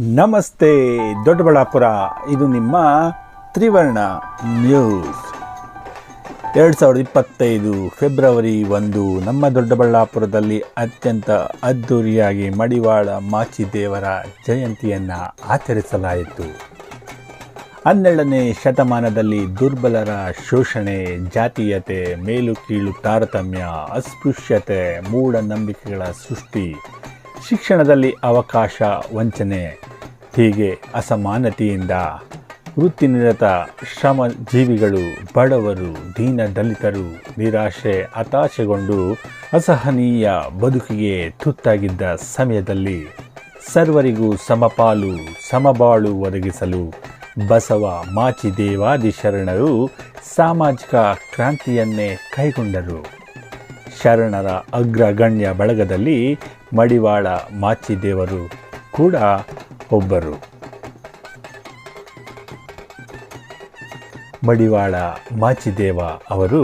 ನಮಸ್ತೆ, ದೊಡ್ಡಬಳ್ಳಾಪುರ. ಇದು ನಿಮ್ಮ ತ್ರಿವರ್ಣ ನ್ಯೂಸ್. ಎರಡು ಸಾವಿರದ ಇಪ್ಪತ್ತೈದು ಫೆಬ್ರವರಿ ಒಂದು ನಮ್ಮ ದೊಡ್ಡಬಳ್ಳಾಪುರದಲ್ಲಿ ಅತ್ಯಂತ ಅದ್ಧೂರಿಯಾಗಿ ಮಡಿವಾಳ ಮಾಚಿದೇವರ ಜಯಂತಿಯನ್ನು ಆಚರಿಸಲಾಯಿತು. ಹನ್ನೆರಡನೇ ಶತಮಾನದಲ್ಲಿ ದುರ್ಬಲರ ಶೋಷಣೆ, ಜಾತೀಯತೆ ಮೇಲು ಕೀಳು ತಾರತಮ್ಯ, ಅಸ್ಪೃಶ್ಯತೆ, ಮೂಢನಂಬಿಕೆಗಳ ಸೃಷ್ಟಿ, ಶಿಕ್ಷಣದಲ್ಲಿ ಅವಕಾಶ, ವಂಚನೆ ಹೀಗೆ ಅಸಮಾನತೆಯಿಂದ ವೃತ್ತಿನಿರತ ಶ್ರಮ ಜೀವಿಗಳು ಬಡವರು, ದೀನ ದಲಿತರು ನಿರಾಶೆ ಹತಾಶೆಗೊಂಡು ಅಸಹನೀಯ ಬದುಕಿಗೆ ತುತ್ತಾಗಿದ್ದ ಸಮಯದಲ್ಲಿ ಸರ್ವರಿಗೂ ಸಮಪಾಲು, ಸಮಬಾಳು ಒದಗಿಸಲು ಬಸವ ಮಾಚಿದೇವಾದಿ ಶರಣರು ಸಾಮಾಜಿಕ ಕ್ರಾಂತಿಯನ್ನೇ ಕೈಗೊಂಡರು. ಶರಣರ ಅಗ್ರಗಣ್ಯ ಬಳಗದಲ್ಲಿ ಮಡಿವಾಳ ಮಾಚಿದೇವರು ಕೂಡ ಒಬ್ಬರು. ಮಡಿವಾಳ ಮಾಚಿದೇವ ಅವರು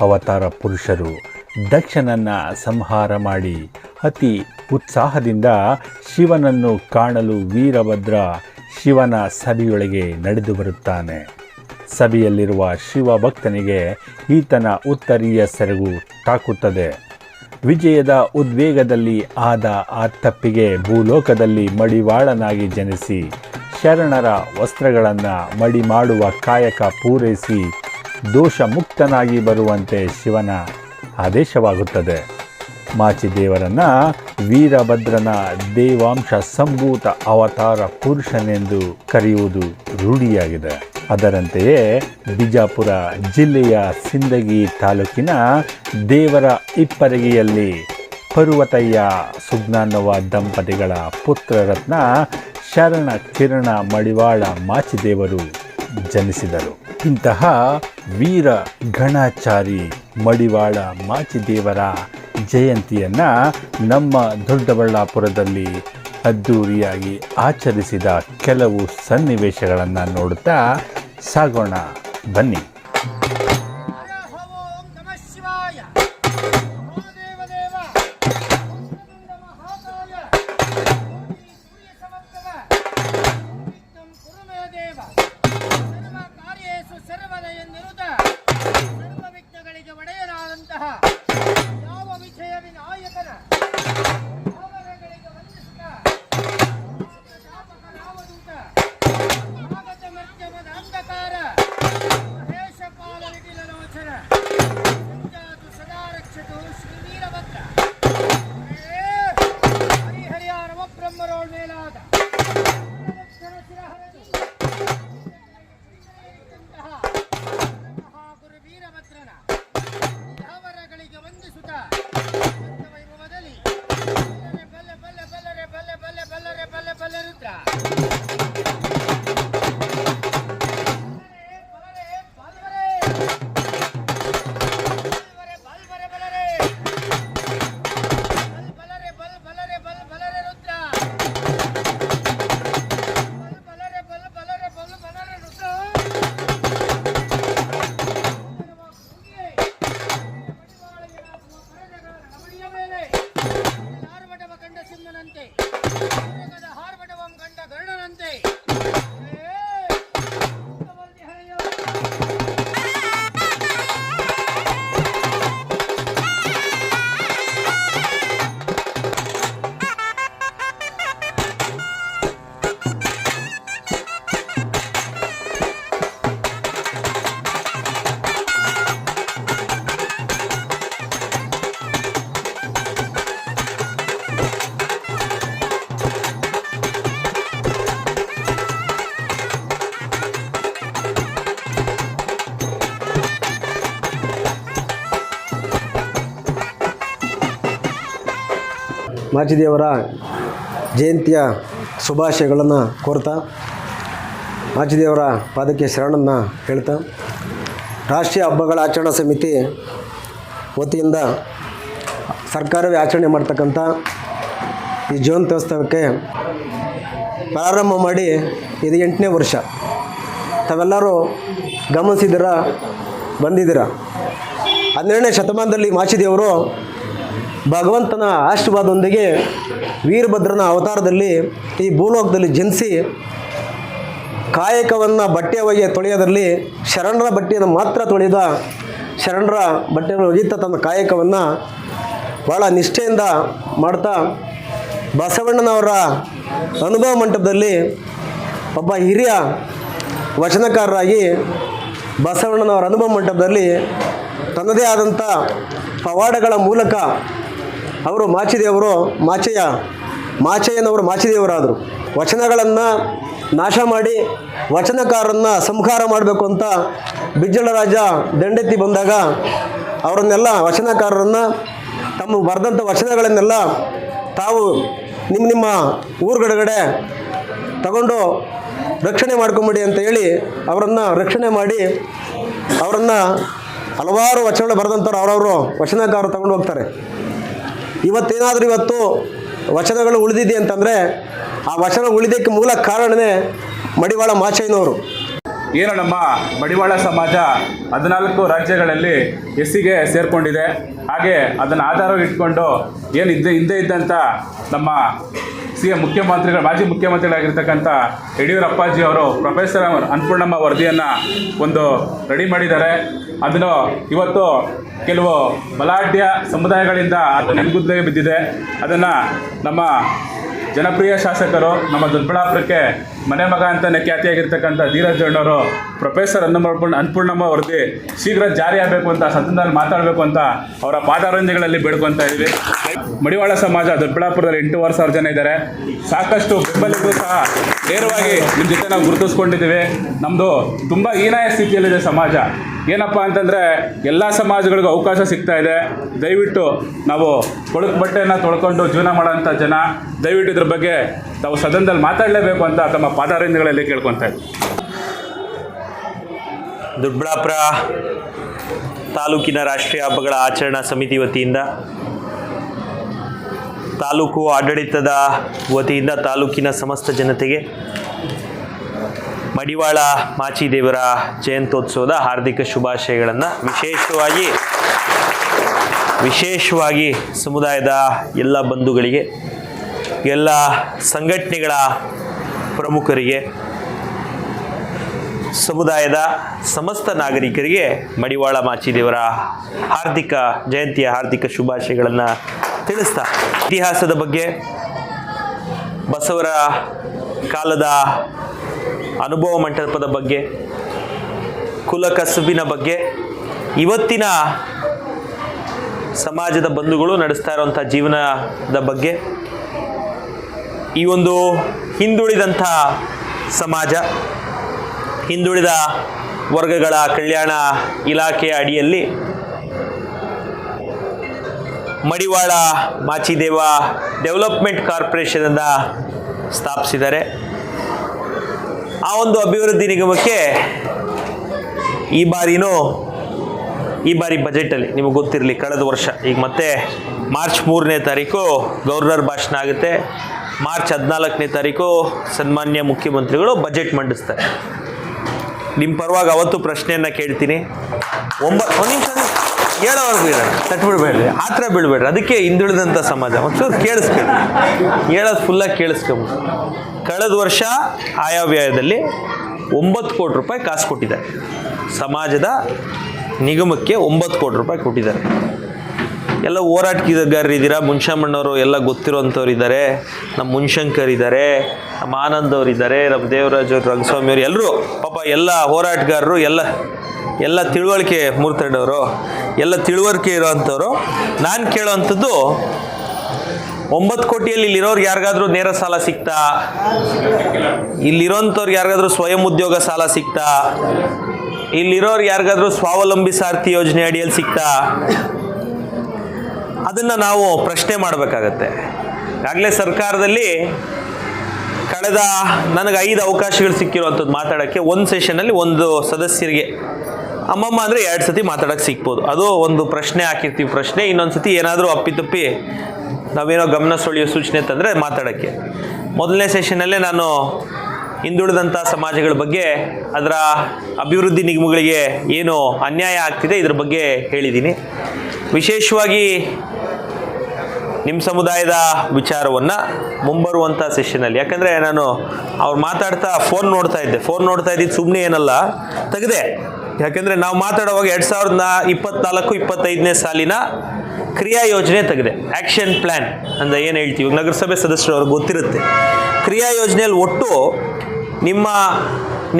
ಅವತಾರ ಪುರುಷರು. ದಕ್ಷನನ್ನ ಸಂಹಾರ ಮಾಡಿ ಅತಿ ಉತ್ಸಾಹದಿಂದ ಶಿವನನ್ನು ಕಾಣಲು ವೀರಭದ್ರ ಶಿವನ ಸಭೆಯೊಳಗೆ ನಡೆದು ಬರುತ್ತಾನೆ. ಸಭೆಯಲ್ಲಿರುವ ಶಿವಭಕ್ತನಿಗೆ ಈತನ ಉತ್ತರೀಯ ಸೆರಗು ತಾಕುತ್ತದೆ. ವಿಜಯದ ಉದ್ವೇಗದಲ್ಲಿ ಆದ ಆ ತಪ್ಪಿಗೆ ಭೂಲೋಕದಲ್ಲಿ ಮಡಿವಾಳನಾಗಿ ಜನಿಸಿ ಶರಣರ ವಸ್ತ್ರಗಳನ್ನು ಮಡಿ ಮಾಡುವ ಕಾಯಕ ಪೂರೈಸಿ ದೋಷ ಮುಕ್ತನಾಗಿ ಬರುವಂತೆ ಶಿವನ ಆದೇಶವಾಗುತ್ತದೆ. ಮಾಚಿದೇವರನ್ನ ವೀರಭದ್ರನ ದೇವಾಂಶ ಸಂಭೂತ ಅವತಾರ ಪುರುಷನೆಂದು ಕರೆಯುವುದು ರೂಢಿಯಾಗಿದೆ. ಅದರಂತೆಯೇ ಬಿಜಾಪುರ ಜಿಲ್ಲೆಯ ಸಿಂದಗಿ ತಾಲೂಕಿನ ದೇವರ ಇಪ್ಪರಗಿಯಲ್ಲಿ ಪರ್ವತಯ್ಯ ಸುಜ್ಞಾನವ ದಂಪತಿಗಳ ಪುತ್ರರತ್ನ ಶರಣ ಕಿರಣ ಮಡಿವಾಳ ಮಾಚಿದೇವರು ಜನಿಸಿದರು. ಇಂತಹ ವೀರ ಗಣಾಚಾರಿ ಮಡಿವಾಳ ಮಾಚಿದೇವರ ಜಯಂತಿಯನ್ನ ನಮ್ಮ ದೊಡ್ಡಬಳ್ಳಾಪುರದಲ್ಲಿ ಅದ್ಧೂರಿಯಾಗಿ ಆಚರಿಸಿದ ಕೆಲವು ಸನ್ನಿವೇಶಗಳನ್ನು ನೋಡುತ್ತಾ ಸಾಗೋಣ ಬನ್ನಿ. ಮಾಚಿದೇವರ ಜಯಂತಿಯ ಶುಭಾಶಯಗಳನ್ನು ಕೋರ್ತಾ, ಮಾಚಿದೇವರ ಪಾದಕ್ಕೆ ಶರಣನ್ನು ಹೇಳ್ತಾ, ರಾಷ್ಟ್ರೀಯ ಹಬ್ಬಗಳ ಆಚರಣಾ ಸಮಿತಿ ವತಿಯಿಂದ ಸರ್ಕಾರವೇ ಆಚರಣೆ ಮಾಡ್ತಕ್ಕಂಥ ಈ ಜಯಂತ್ಯೋತ್ಸವಕ್ಕೆ ಪ್ರಾರಂಭ ಮಾಡಿ ಇದು ಎಂಟನೇ ವರ್ಷ. ತಾವೆಲ್ಲರೂ ಗಮನಿಸಿದ್ದೀರ? ಬಂದಿದ್ದೀರ? ಹನ್ನೆರಡನೇ ಶತಮಾನದಲ್ಲಿ ಮಾಚಿದೇವರು ಭಗವಂತನ ಆಶೀರ್ವಾದದೊಂದಿಗೆ ವೀರಭದ್ರನ ಅವತಾರದಲ್ಲಿ ಈ ಭೂಲೋಕದಲ್ಲಿ ಜನಿಸಿ ಕಾಯಕವನ್ನು ಬಟ್ಟೆ ಒಗೆಯ ತೊಳೆಯೋದರಲ್ಲಿ ಶರಣರ ಬಟ್ಟೆಯನ್ನು ಮಾತ್ರ ತೊಳೆದ ಶರಣರ ಬಟ್ಟೆಯನ್ನು ಒಗೆಯುತ್ತಾ ತನ್ನ ಕಾಯಕವನ್ನು ಭಾಳ ನಿಷ್ಠೆಯಿಂದ ಮಾಡ್ತಾ ಬಸವಣ್ಣನವರ ಅನುಭವ ಮಂಟಪದಲ್ಲಿ ಒಬ್ಬ ಹಿರಿಯ ವಚನಕಾರರಾಗಿ ಬಸವಣ್ಣನವರ ಅನುಭವ ಮಂಟಪದಲ್ಲಿ ತನ್ನದೇ ಆದಂಥ ಪವಾಡಗಳ ಮೂಲಕ ಅವರು ಮಾಚಿದೇವರು ಮಾಚಯ್ಯ, ಮಾಚಯ್ಯನವರು ಮಾಚಿದೇವರಾದರು. ವಚನಗಳನ್ನು ನಾಶ ಮಾಡಿ ವಚನಕಾರರನ್ನು ಸಂಹಾರ ಮಾಡಬೇಕು ಅಂತ ಬಿಜ್ಜಳ ರಾಜ ದಂಡೆತ್ತಿ ಬಂದಾಗ ಅವರನ್ನೆಲ್ಲ ವಚನಕಾರರನ್ನು ತಮ್ಮ ಬರೆದಂಥ ವಚನಗಳನ್ನೆಲ್ಲ ತಾವು ನಿಮ್ಮ ನಿಮ್ಮ ಊರುಗಡೆಗಡೆ ತಗೊಂಡು ರಕ್ಷಣೆ ಮಾಡ್ಕೊಂಬಿಡಿ ಅಂತ ಹೇಳಿ ಅವರನ್ನು ರಕ್ಷಣೆ ಮಾಡಿ ಅವರನ್ನು ಹಲವಾರು ವಚನಗಳು ಬರೆದಂಥವ್ರು, ಅವರವರು ವಚನಕಾರರು ತಗೊಂಡು ಹೋಗ್ತಾರೆ. ಇವತ್ತೇನಾದರೂ ಇವತ್ತು ವಚನಗಳು ಉಳಿದಿದೆ ಅಂತಂದರೆ ಆ ವಚನ ಉಳಿದಕ್ಕೆ ಮೂಲ ಕಾರಣನೇ ಮಡಿವಾಳ ಮಾಚಯ್ಯನವರು. ಏನು ನಮ್ಮ ಮಡಿವಾಳ ಸಮಾಜ ಹದಿನಾಲ್ಕು ರಾಜ್ಯಗಳಲ್ಲಿ ಎಸ್ಸಿಗೆ ಸೇರಿಕೊಂಡಿದೆ. ಹಾಗೆ ಅದನ್ನು ಆಧಾರವಾಗಿ ಇಟ್ಕೊಂಡು ಏನು ಇದ್ದ ಹಿಂದೆ ಇದ್ದಂಥ ನಮ್ಮ ಸಿ ಎಂ ಮುಖ್ಯಮಂತ್ರಿಗಳ, ಮಾಜಿ ಮುಖ್ಯಮಂತ್ರಿಗಳಾಗಿರ್ತಕ್ಕಂಥ ಯಡಿಯೂರಪ್ಪಾಜಿ ಅವರು, ಪ್ರೊಫೆಸರ್ ಅನ್ನಪೂರ್ಣಮ್ಮ ವರದಿಯನ್ನು ಒಂದು ರೆಡಿ ಮಾಡಿದ್ದಾರೆ. ಅದನ್ನು ಇವತ್ತು ಕೆಲವು ಬಲಾಢ್ಯ ಸಮುದಾಯಗಳಿಂದ ಅದು ನೆನಗುದ್ದೇ ಬಿದ್ದಿದೆ. ಅದನ್ನು ನಮ್ಮ ಜನಪ್ರಿಯ ಶಾಸಕರು ನಮ್ಮ ದೊಡ್ಡಬಳ್ಳಾಪುರಕ್ಕೆ ಮನೆ ಮಗ ಅಂತಲೇ ಖ್ಯಾತಿಯಾಗಿರ್ತಕ್ಕಂಥ ಧೀರಜ್ ಜೋಣ್ಣವರು ಪ್ರೊಫೆಸರ್ ಅನ್ನಪೂರ್ಣ ಅನ್ನಪೂರ್ಣಮ್ಮ ವರದಿ ಶೀಘ್ರ ಜಾರಿಯಾಗಬೇಕು ಅಂತ ಸದನದಲ್ಲಿ ಮಾತಾಡಬೇಕು ಅಂತ ಅವರ ಪಾದಾರಂಜಗಳಲ್ಲಿ ಬೇಡ್ಕೊತ ಇದ್ವಿ ಮಡಿವಾಳ ಸಮಾಜ ದೊಡ್ಡಬಳ್ಳಾಪುರದಲ್ಲಿ ಎಂಟೂವರೆ ಸಾವಿರ ಜನ ಇದ್ದಾರೆ. ಸಾಕಷ್ಟು ಬೆಂಬಲಿಗೂ ಸಹ ನೇರವಾಗಿ ನಿಮ್ಮ ಜೊತೆ ನಾವು ಗುರುತಿಸ್ಕೊಂಡಿದ್ದೀವಿ. ನಮ್ಮದು ತುಂಬ ಹೀನಾಯ ಸ್ಥಿತಿಯಲ್ಲಿದೆ ಸಮಾಜ. ಏನಪ್ಪ ಅಂತಂದರೆ ಎಲ್ಲ ಸಮಾಜಗಳಿಗೂ ಅವಕಾಶ ಸಿಗ್ತಾ ಇದೆ. ದಯವಿಟ್ಟು ನಾವು ಕೊಳಕು ಬಟ್ಟೆಯನ್ನು ತೊಳ್ಕೊಂಡು ಜೀವನ ಮಾಡೋಂಥ ಜನ, ದಯವಿಟ್ಟು ಇದ್ರ ಬಗ್ಗೆ ತಾವು ಸದನದಲ್ಲಿ ಮಾತಾಡಲೇಬೇಕು ಅಂತ ತಮ್ಮ ಪಾದಾರಿಂದಗಳಲ್ಲಿ ಕೇಳ್ಕೊತಾ ಇದ್ದೀವಿ ದೊಡ್ಡಬಳ್ಳಾಪುರ ತಾಲೂಕಿನ ರಾಷ್ಟ್ರೀಯ ಹಬ್ಬಗಳ ಆಚರಣಾ ಸಮಿತಿ ವತಿಯಿಂದ, ತಾಲೂಕು ಆಡಳಿತದ ವತಿಯಿಂದ ತಾಲೂಕಿನ ಸಮಸ್ತ ಜನತೆಗೆ ಮಡಿವಾಳ ಮಾಚಿದೇವರ ಜಯಂತ್ಯೋತ್ಸವದ ಹಾರ್ದಿಕ ಶುಭಾಶಯಗಳನ್ನು ವಿಶೇಷವಾಗಿ ವಿಶೇಷವಾಗಿ ಸಮುದಾಯದ ಎಲ್ಲ ಬಂಧುಗಳಿಗೆ, ಎಲ್ಲ ಸಂಘಟನೆಗಳ ಪ್ರಮುಖರಿಗೆ, ಸಮುದಾಯದ ಸಮಸ್ತ ನಾಗರಿಕರಿಗೆ ಮಡಿವಾಳ ಮಾಚಿದೇವರ ಹಾರ್ದಿಕ ಜಯಂತಿಯ ಹಾರ್ದಿಕ ಶುಭಾಶಯಗಳನ್ನು ತಿಳಿಸ್ತಾ, ಇತಿಹಾಸದ ಬಗ್ಗೆ ಬಸವರ ಕಾಲದ ಅನುಭವ ಮಂಟಪದ ಬಗ್ಗೆ ಕುಲಕಸುಬಿನ ಬಗ್ಗೆ, ಇವತ್ತಿನ ಸಮಾಜದ ಬಂಧುಗಳು ನಡೆಸ್ತಾ ಇರುವಂಥ ಜೀವನದ ಬಗ್ಗೆ, ಈ ಒಂದು ಹಿಂದುಳಿದಂಥ ಸಮಾಜ, ಹಿಂದುಳಿದ ವರ್ಗಗಳ ಕಲ್ಯಾಣ ಇಲಾಖೆಯ ಅಡಿಯಲ್ಲಿ ಮಡಿವಾಳ ಮಾಚಿದೇವ ಡೆವಲಪ್ಮೆಂಟ್ ಕಾರ್ಪೊರೇಷನನ್ನು ಸ್ಥಾಪಿಸಿದ್ದಾರೆ. ಆ ಒಂದು ಅಭಿವೃದ್ಧಿ ನಿಗಮಕ್ಕೆ ಈ ಬಾರಿನೂ ಈ ಬಾರಿ ಬಜೆಟಲ್ಲಿ ನಿಮಗೆ ಗೊತ್ತಿರಲಿ ಕಳೆದ ವರ್ಷ. ಈಗ ಮತ್ತೆ ಮಾರ್ಚ್ ಮೂರನೇ ತಾರೀಕು ಗವರ್ನರ್ ಭಾಷಣ ಆಗುತ್ತೆ. ಮಾರ್ಚ್ ಹದಿನಾಲ್ಕನೇ ತಾರೀಕು ಸನ್ಮಾನ್ಯ ಮುಖ್ಯಮಂತ್ರಿಗಳು ಬಜೆಟ್ ಮಂಡಿಸ್ತಾರೆ. ನಿಮ್ಮ ಪರವಾಗಿ ಅವತ್ತು ಪ್ರಶ್ನೆಯನ್ನು ಕೇಳ್ತೀನಿ. ಒಂಬತ್ತು ಒಂದು ನಿಮಿಷ ಹೇಳೋವರೆಗೂ ಇರೋಣ ತಟ್ಬಿಡ್ಬೇಡ್ರಿ. ಆ ಥರ ಬಿಡಬೇಡ್ರಿ. ಅದಕ್ಕೆ ಹಿಂದುಳಿದಂಥ ಸಮಾಜ. ಒಂಚೂರು ಕೇಳಿಸ್ಕೊಳ್ಳಿ ಹೇಳೋದು ಫುಲ್ಲಾಗಿ ಕೇಳಿಸ್ಕೊಂಬ ಕಳೆದ ವರ್ಷ ಆಯವ್ಯಯದಲ್ಲಿ ಒಂಬತ್ತು ಕೋಟಿ ರೂಪಾಯಿ ಕಾಸು ಕೊಟ್ಟಿದ್ದಾರೆ. ಸಮಾಜದ ನಿಗಮಕ್ಕೆ ಒಂಬತ್ತು ಕೋಟಿ ರೂಪಾಯಿ ಕೊಟ್ಟಿದ್ದಾರೆ. ಎಲ್ಲ ಹೋರಾಟಗಾರರು ಇದ್ದೀರಾ ಮುನ್ಷಮ್ಮಣ್ಣವರು ಎಲ್ಲ ಗೊತ್ತಿರುವಂಥವ್ರು ಇದ್ದಾರೆ ನಮ್ಮ ಮುನ್ಶಂಕರ್ ಇದ್ದಾರೆ ನಮ್ಮ ಆನಂದ್ ಇದ್ದಾರೆ ನಮ್ಮ ದೇವರಾಜ್ ಅವರು, ರಂಗಸ್ವಾಮಿ ಅವರು ಎಲ್ಲರೂ ಪಾಪ ಎಲ್ಲ ಹೋರಾಟಗಾರರು, ಎಲ್ಲ ಎಲ್ಲ ತಿಳುವಳಿಕೆ ಮೂರ್ತಡವರು ಎಲ್ಲ ತಿಳುವಳಿಕೆ ಇರೋವಂಥವ್ರು. ನಾನು ಕೇಳೋವಂಥದ್ದು, ಒಂಬತ್ತು ಕೋಟಿಯಲ್ಲಿ ಇಲ್ಲಿರೋರ್ಗೆ ಯಾರಿಗಾದರೂ ನೇರ ಸಾಲ ಸಿಗ್ತಾ ಇಲ್ಲಿರೋಂಥವ್ರಿಗೆ ಯಾರಿಗಾದ್ರೂ ಸ್ವಯಂ ಉದ್ಯೋಗ ಸಾಲ ಸಿಗ್ತಾ ಇಲ್ಲಿರೋರು ಯಾರಿಗಾದ್ರೂ ಸ್ವಾವಲಂಬಿ ಸಾರ್ಥಿ ಯೋಜನೆ ಅಡಿಯಲ್ಲಿ ಸಿಗ್ತಾ ಅದನ್ನು ನಾವು ಪ್ರಶ್ನೆ ಮಾಡಬೇಕಾಗತ್ತೆ. ಆಗಲೇ ಸರ್ಕಾರದಲ್ಲಿ ಕಳೆದ ನನಗೆ ಐದು ಅವಕಾಶಗಳು ಸಿಕ್ಕಿರುವಂಥದ್ದು ಮಾತಾಡೋಕ್ಕೆ ಒಂದು ಸೆಷನಲ್ಲಿ ಒಂದು ಸದಸ್ಯರಿಗೆ. ಅಮ್ಮಮ್ಮ ಅಂದರೆ ಎರಡು ಸತಿ ಮಾತಾಡೋಕ್ಕೆ ಸಿಗ್ಬೋದು. ಅದು ಒಂದು ಪ್ರಶ್ನೆ ಹಾಕಿರ್ತೀವಿ ಪ್ರಶ್ನೆ, ಇನ್ನೊಂದು ಸತಿ ಏನಾದರೂ ಅಪ್ಪಿತಪ್ಪಿ ನಾವೇನೋ ಗಮನ ಸೆಳೆಯೋ ಸೂಚನೆ ತಂದರೆ ಮಾತಾಡೋಕ್ಕೆ. ಮೊದಲನೇ ಸೆಷನಲ್ಲೇ ನಾನು ಹಿಂದುಳಿದಂಥ ಸಮಾಜಗಳ ಬಗ್ಗೆ, ಅದರ ಅಭಿವೃದ್ಧಿ ನಿಗಮಗಳಿಗೆ ಏನು ಅನ್ಯಾಯ ಆಗ್ತಿದೆ ಇದ್ರ ಬಗ್ಗೆ ಹೇಳಿದ್ದೀನಿ. ವಿಶೇಷವಾಗಿ ನಿಮ್ಮ ಸಮುದಾಯದ ವಿಚಾರವನ್ನು ಮುಂಬರುವಂಥ ಸೆಷನಲ್ಲಿ ಯಾಕಂದರೆ ನಾನು ಅವ್ರು ಮಾತಾಡ್ತಾ ಫೋನ್ ನೋಡ್ತಾ ಇದ್ದೆ. ಫೋನ್ ನೋಡ್ತಾ ಇದ್ದಿದ್ದು ಸುಮ್ಮನೆ ಏನಲ್ಲ, ತೆಗೆದೆ. ಯಾಕೆಂದರೆ ನಾವು ಮಾತಾಡುವಾಗ ಎರಡು ಸಾವಿರದ ಇಪ್ಪತ್ನಾಲ್ಕು, ಇಪ್ಪತ್ತೈದನೇ ಸಾಲಿನ ಕ್ರಿಯಾ ಯೋಜನೆ ತೆಗೆದೆ. ಆ್ಯಕ್ಷನ್ ಪ್ಲ್ಯಾನ್ ಅಂತ ಏನು ಹೇಳ್ತೀವಿ? ನಗರಸಭೆ ಸದಸ್ಯರು ಅವ್ರಿಗೆ ಗೊತ್ತಿರುತ್ತೆ. ಕ್ರಿಯಾ ಯೋಜನೆಯಲ್ಲಿ ಒಟ್ಟು ನಿಮ್ಮ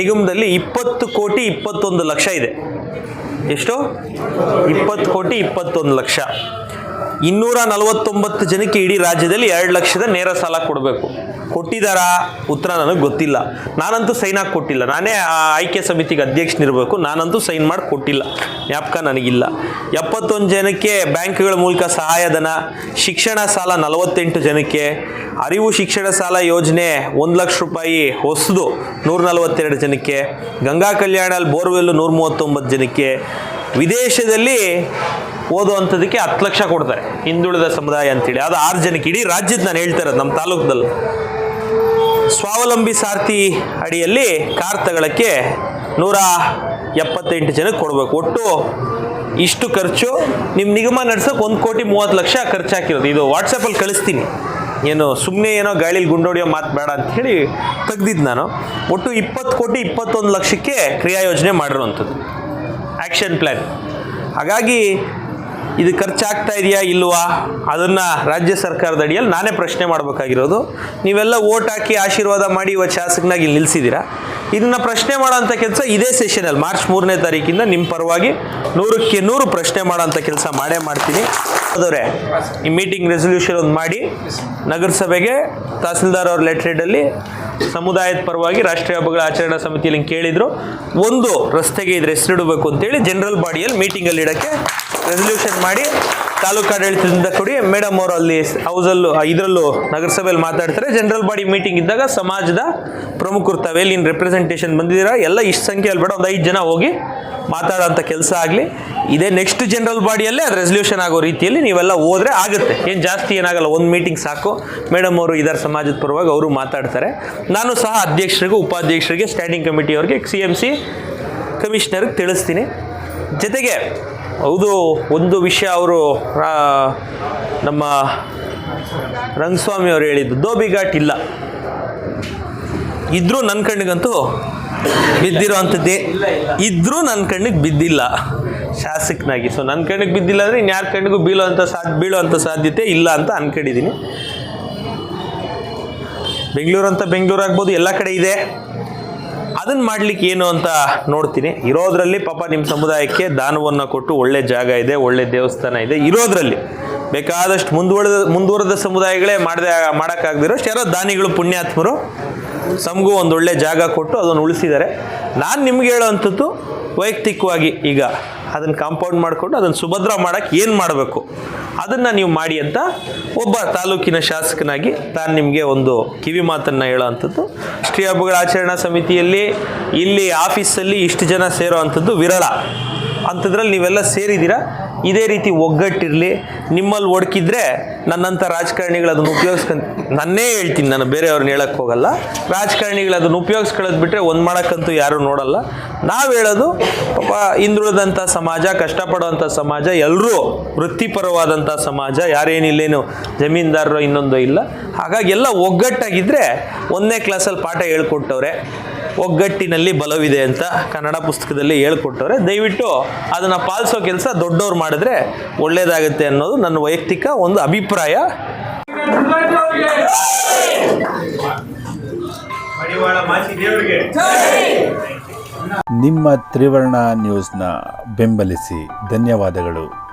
ನಿಗಮದಲ್ಲಿ ಇಪ್ಪತ್ತು ಕೋಟಿ ಇಪ್ಪತ್ತೊಂದು ಲಕ್ಷ ಇದೆ. ಎಷ್ಟು? ಇಪ್ಪತ್ತು ಕೋಟಿ ಇಪ್ಪತ್ತೊಂದು ಲಕ್ಷ. ಇನ್ನೂರ ನಲವತ್ತೊಂಬತ್ತು ಜನಕ್ಕೆ ಇಡೀ ರಾಜ್ಯದಲ್ಲಿ ಎರಡು ಲಕ್ಷದ ನೇರ ಸಾಲ ಕೊಡಬೇಕು. ಕೊಟ್ಟಿದಾರ ಉತ್ತರ ನನಗೆ ಗೊತ್ತಿಲ್ಲ. ನಾನಂತೂ ಸೈನ್ ಹಾಕಿ ಕೊಟ್ಟಿಲ್ಲ. ನಾನೇ ಆ ಆಯ್ಕೆ ಸಮಿತಿಗೆ ಅಧ್ಯಕ್ಷನಿರಬೇಕು. ನಾನಂತೂ ಸೈನ್ ಮಾಡಿ ಕೊಟ್ಟಿಲ್ಲ. ಜ್ಞಾಪಕ ನನಗಿಲ್ಲ. ಎಪ್ಪತ್ತೊಂದು ಜನಕ್ಕೆ ಬ್ಯಾಂಕ್ಗಳ ಮೂಲಕ ಸಹಾಯಧನ, ಶಿಕ್ಷಣ ಸಾಲ ನಲವತ್ತೆಂಟು ಜನಕ್ಕೆ, ಅರಿವು ಶಿಕ್ಷಣ ಸಾಲ ಯೋಜನೆ ಒಂದು ಲಕ್ಷ ರೂಪಾಯಿ ಹೊಸದು ನೂರ ನಲವತ್ತೆರಡು ಜನಕ್ಕೆ, ಗಂಗಾ ಕಲ್ಯಾಣಲ್ಲಿ ಬೋರ್ವೆಲ್ಲು ನೂರ ಮೂವತ್ತೊಂಬತ್ತು ಜನಕ್ಕೆ, ವಿದೇಶದಲ್ಲಿ ಓದುವಂಥದ್ದಕ್ಕೆ ಹತ್ತು ಲಕ್ಷ ಕೊಡ್ತಾರೆ ಹಿಂದುಳಿದ ಸಮುದಾಯ ಅಂತೇಳಿ. ಅದು ಆರು ಜನಕ್ಕೆ ಇಡೀ ರಾಜ್ಯದ ನಾನು ಹೇಳ್ತಾ ಇರೋದು ನಮ್ಮ ತಾಲೂಕದಲ್ಲಿ. ಸ್ವಾವಲಂಬಿ ಸಾರ್ಥಿ ಅಡಿಯಲ್ಲಿ ಕಾರ್ ತಗೊಳ್ಳೋಕ್ಕೆ ನೂರ ಎಪ್ಪತ್ತೆಂಟು ಜನಕ್ಕೆ ಕೊಡಬೇಕು. ಒಟ್ಟು ಇಷ್ಟು ಖರ್ಚು ನಿಮ್ಮ ನಿಗಮ ನಡ್ಸೋಕೆ ಒಂದು ಕೋಟಿ ಮೂವತ್ತು ಲಕ್ಷ ಖರ್ಚು ಹಾಕಿರೋದು. ಇದು ವಾಟ್ಸಪ್ಪಲ್ಲಿ ಕಳಿಸ್ತೀನಿ. ಏನು ಸುಮ್ಮನೆ ಏನೋ ಗಾಳಿಲಿ ಗುಂಡೋಡಿಯೋ ಮಾತು ಬೇಡ ಅಂತ ಹೇಳಿ ತೆಗ್ದಿದ್ದು ನಾನು. ಒಟ್ಟು ಇಪ್ಪತ್ತು ಕೋಟಿ ಇಪ್ಪತ್ತೊಂದು ಲಕ್ಷಕ್ಕೆ ಕ್ರಿಯಾ ಯೋಜನೆ ಮಾಡಿರುವಂಥದ್ದು. ಆ್ಯಕ್ಷನ್ ಪ್ಲ್ಯಾನ್ ಹಾಗಾಗಿ ಇದು ಖರ್ಚಾಗ್ತಾ ಇದೆಯಾ ಇಲ್ವಾ? ಅದನ್ನು ರಾಜ್ಯ ಸರ್ಕಾರದ ಅಡಿಯಲ್ಲಿ ನಾನೇ ಪ್ರಶ್ನೆ ಮಾಡಬೇಕಾಗಿರೋದು. ನೀವೆಲ್ಲ ಓಟ್ ಹಾಕಿ ಆಶೀರ್ವಾದ ಮಾಡಿ ಇವತ್ತು ಶಾಸಕನಾಗಿ ಇಲ್ಲಿ ನಿಲ್ಲಿಸಿದ್ದೀರಾ ಇದನ್ನು ಪ್ರಶ್ನೆ ಮಾಡೋಂಥ ಕೆಲಸ ಇದೇ ಸೆಷನಲ್ಲಿ ಮಾರ್ಚ್ ಮೂರನೇ ತಾರೀಕಿಂದ ನಿಮ್ಮ ಪರವಾಗಿ ನೂರಕ್ಕೆ ನೂರು ಪ್ರಶ್ನೆ ಮಾಡೋಂಥ ಕೆಲಸ ಮಾಡೇ ಮಾಡ್ತೀನಿ. ಅದವರೇ ಈ ಮೀಟಿಂಗ್ ರೆಸೊಲ್ಯೂಷನ್ ಒಂದು ಮಾಡಿ, ನಗರಸಭೆಗೆ ತಹಸೀಲ್ದಾರ್ ಅವ್ರ ಅಲ್ಲಿ ಸಮುದಾಯದ ಪರವಾಗಿ ರಾಷ್ಟ್ರೀಯ ಹಬ್ಬಗಳ ಆಚರಣಾ ಸಮಿತಿಯಲ್ಲಿ ಕೇಳಿದ್ರು. ಒಂದು ರಸ್ತೆಗೆ ಇದ್ರ ಹೆಸರಿಡಬೇಕು ಅಂತೇಳಿ ಜನರಲ್ ಬಾಡಿಯಲ್ಲಿ ಮೀಟಿಂಗಲ್ಲಿ ಇಡೋಕ್ಕೆ ರೆಸೊಲ್ಯೂಷನ್ ಮಾಡಿ ತಾಲೂಕು ಆಡಳಿತದಿಂದ ಕೊಡಿ ಮೇಡಮ್ ಅವರು ಅಲ್ಲಿ ಹೌಸಲ್ಲೂ ಇದರಲ್ಲೂ ನಗರಸಭೆಯಲ್ಲಿ ಮಾತಾಡ್ತಾರೆ. ಜನರಲ್ ಬಾಡಿ ಮೀಟಿಂಗ್ ಇದ್ದಾಗ ಸಮಾಜದ ಪ್ರಮುಖರು ತಾವೆಲ್ಲಿ ರೆಪ್ರೆಸೆಂಟೇಶನ್ ರೆಪ್ರೆಸೆಂಟೇಷನ್ ಬಂದಿದ್ದೀರಾ? ಎಲ್ಲ ಇಷ್ಟು ಸಂಖ್ಯೆಯಲ್ಲಿ ಬೇಡ, ಒಂದು ಐದು ಜನ ಹೋಗಿ ಮಾತಾಡೋಂಥ ಕೆಲಸ ಆಗಲಿ. ಇದೇ ನೆಕ್ಸ್ಟ್ ಜನರಲ್ ಬಾಡಿಯಲ್ಲೇ ಅದು ರೆಸೊಲ್ಯೂಷನ್ ಆಗೋ ರೀತಿಯಲ್ಲಿ ನೀವೆಲ್ಲ ಹೋದರೆ ಆಗುತ್ತೆ. ಏನು ಜಾಸ್ತಿ ಏನಾಗಲ್ಲ, ಒಂದು ಮೀಟಿಂಗ್ ಸಾಕು. ಮೇಡಮ್ ಅವರು ಇದರ ಸಮಾಜದ ಪರವಾಗಿ, ಅವರು ಮಾತಾಡ್ತಾರೆ. ನಾನು ಸಹ ಅಧ್ಯಕ್ಷರಿಗೆ, ಉಪಾಧ್ಯಕ್ಷರಿಗೆ ಸ್ಟ್ಯಾಂಡಿಂಗ್ ಕಮಿಟಿಯವ್ರಿಗೆ ಸಿ ಎಂ ಸಿ ಕಮಿಷನರ್ಗೆ ತಿಳಿಸ್ತೀನಿ. ಜೊತೆಗೆ ಹೌದು, ಒಂದು ವಿಷಯ ಅವರು ನಮ್ಮ ರಂಗಸ್ವಾಮಿ ಅವರು ಹೇಳಿದ್ದು ದೋಬಿಘಾಟ್ ಇಲ್ಲ. ಇದ್ರೂ ನನ್ನ ಕಣ್ಣಿಗಂತೂ ಬಿದ್ದಿರೋ ಅಂಥದ್ದೇ. ಇದ್ರೂ ನನ್ನ ಕಣ್ಣಿಗೆ ಬಿದ್ದಿಲ್ಲ ಶಾಸಕನಾಗಿ. ಸೊ ನನ್ನ ಕಣ್ಣಿಗೆ ಬಿದ್ದಿಲ್ಲ ಅಂದರೆ ಇನ್ಯಾರ ಕಣ್ಣಿಗೂ ಬೀಳೋ ಅಂಥ ಅಂಥ ಸಾಧ್ಯತೆ ಇಲ್ಲ ಅಂತ ಅನ್ಕೊಂಡಿದ್ದೀನಿ ಬೆಂಗಳೂರು ಅಂತ ಬೆಂಗಳೂರು ಆಗ್ಬೋದು, ಎಲ್ಲ ಕಡೆ ಇದೆ. ಅದನ್ನ ಮಾಡ್ಲಿಕ್ಕೆ ಏನು ಅಂತ ನೋಡ್ತೀನಿ. ಇರೋದ್ರಲ್ಲಿ ಪಾಪ ನಿಮ್ಮ ಸಮುದಾಯಕ್ಕೆ ದಾನವನ್ನು ಕೊಟ್ಟು ಒಳ್ಳೆ ಜಾಗ ಇದೆ, ಒಳ್ಳೆ ದೇವಸ್ಥಾನ ಇದೆ. ಇರೋದ್ರಲ್ಲಿ ಬೇಕಾದಷ್ಟು ಮುಂದುವರೆದ ಮುಂದುವರೆದ ಸಮುದಾಯಗಳೇ ಮಾಡದೆ ಮಾಡೋಕ್ಕಾಗದಿರೋಷ್ಟು ಯಾರೋ ದಾನಿಗಳು, ಪುಣ್ಯಾತ್ಮರು ಸಮಗೂ ಒಂದು ಒಳ್ಳೆ ಜಾಗ ಕೊಟ್ಟು ಅದನ್ನು ಉಳಿಸಿದ್ದಾರೆ. ನಾನು ನಿಮ್ಗೆ ಹೇಳೋವಂಥದ್ದು ವೈಯಕ್ತಿಕವಾಗಿ ಈಗ ಅದನ್ನು ಕಾಂಪೌಂಡ್ ಮಾಡಿಕೊಂಡು ಅದನ್ನು ಸುಭದ್ರ ಮಾಡೋಕ್ಕೆ ಏನು ಮಾಡಬೇಕು? ಅದನ್ನು ನೀವು ಮಾಡಿ ಅಂತ ಒಬ್ಬ ತಾಲೂಕಿನ ಶಾಸಕನಾಗಿ ನಾನು ನಿಮಗೆ ಒಂದು ಕಿವಿ ಮಾತನ್ನು ಹೇಳೋ ಅಂಥದ್ದು ಶ್ರೀ ಹಬ್ಬಗಳ ಆಚರಣಾ ಸಮಿತಿಯಲ್ಲಿ ಇಲ್ಲಿ ಆಫೀಸಲ್ಲಿ ಇಷ್ಟು ಜನ ಸೇರೋ ಅಂಥದ್ದು ವಿರಳ. ಅಂಥದ್ರಲ್ಲಿ ನೀವೆಲ್ಲ ಸೇರಿದ್ದೀರಾ? ಇದೇ ರೀತಿ ಒಗ್ಗಟ್ಟಿರಲಿ, ನಿಮ್ಮಲ್ಲಿ ಒಡ್ಕಿದ್ರೆ ನನ್ನಂಥ ರಾಜಕಾರಣಿಗಳು ಅದನ್ನು ಉಪಯೋಗಿಸ್ಕೊಂಡು, ನನ್ನೇ ಹೇಳ್ತೀನಿ, ನಾನು ಬೇರೆಯವ್ರನ್ನ ಹೇಳಕ್ಕೆ ಹೋಗಲ್ಲ. ರಾಜಕಾರಣಿಗಳು ಅದನ್ನು ಉಪಯೋಗಿಸ್ಕೊಳ್ಳೋದು ಬಿಟ್ಟರೆ ಒಂದು ಮಾಡೋಕ್ಕಂತೂ ಯಾರೂ ನೋಡಲ್ಲ. ನಾವು ಹೇಳೋದು, ಪಾಪ ಹಿಂದುಳಿದಂಥ ಸಮಾಜ ಕಷ್ಟಪಡುವಂಥ ಸಮಾಜ ಎಲ್ಲರೂ ವೃತ್ತಿಪರವಾದಂಥ ಸಮಾಜ ಯಾರೇನಿಲ್ಲೇನು ಜಮೀನ್ದಾರರು ಇನ್ನೊಂದು ಇಲ್ಲ. ಹಾಗಾಗಿ ಎಲ್ಲ ಒಗ್ಗಟ್ಟಾಗಿದ್ದರೆ ಒಂದನೇ ಕ್ಲಾಸಲ್ಲಿ ಪಾಠ ಹೇಳ್ಕೊಟ್ಟವ್ರೆ. ಒಗ್ಗಟ್ಟಿನಲ್ಲಿ ಬಲವಿದೆ ಅಂತ ಕನ್ನಡ ಪುಸ್ತಕದಲ್ಲಿ ಹೇಳ್ಕೊಟ್ಟವ್ರೆ. ದಯವಿಟ್ಟು ಅದನ್ನು ಪಾಲಿಸೋ ಕೆಲಸ ದೊಡ್ಡವ್ರು ಮಾಡಿದ್ರೆ ಒಳ್ಳೆಯದಾಗುತ್ತೆ ಅನ್ನೋದು ನನ್ನ ವೈಯಕ್ತಿಕ ಒಂದು ಅಭಿಪ್ರಾಯ. ನಿಮ್ಮ ತ್ರಿವರ್ಣ ನ್ಯೂಸ್ನ ಬೆಂಬಲಿಸಿ ಧನ್ಯವಾದಗಳು.